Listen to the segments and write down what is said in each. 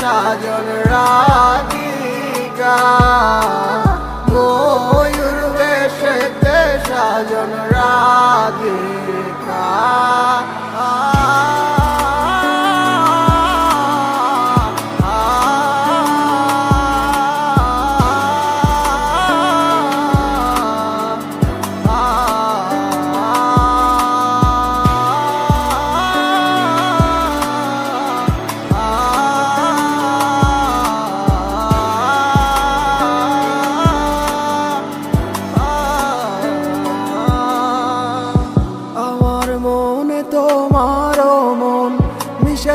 সাজন রাধিকা। ময়ূর বেশেতে সাজন রাধিকা।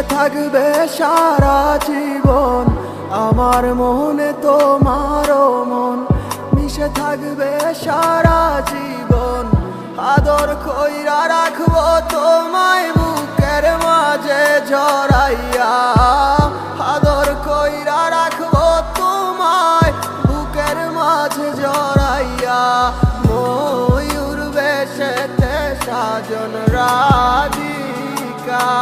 থাকবে সারা জীবন। আমার মনে তোমারও মন মিশে থাকবে সারা জীবন। আদর কইরা রাখব তোমায় বুকের মাঝে জড়াইয়া। আদর কইরা রাখব তোমায় বুকের মাঝে জড়াইয়া। ময়ূর বেশেতে সাজন রাধিকা।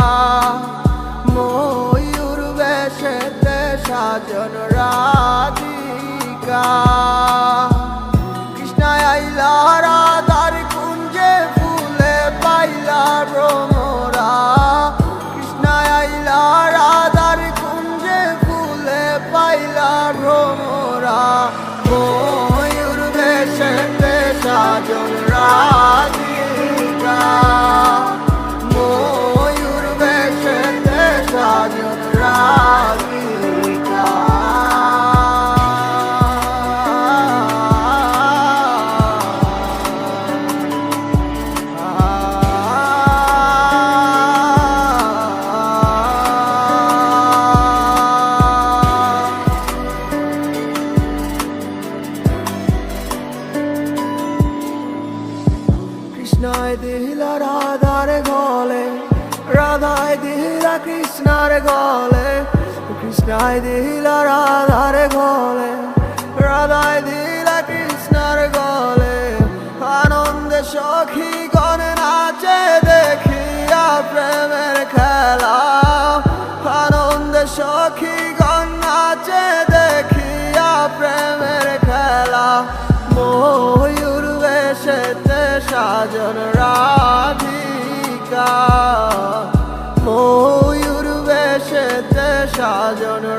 কৃষ্ণায় দিলা রাধার গলে, রাধায় দিলা কৃষ্ণার গলে, কৃষ্ণায় দিলা রাধার গলে, রাধায় দিলা কৃষ্ণার গলে, আনন্দ সখী গণ নাচে দেখিয়া প্রেমের খেলা। সাজন রাধিকা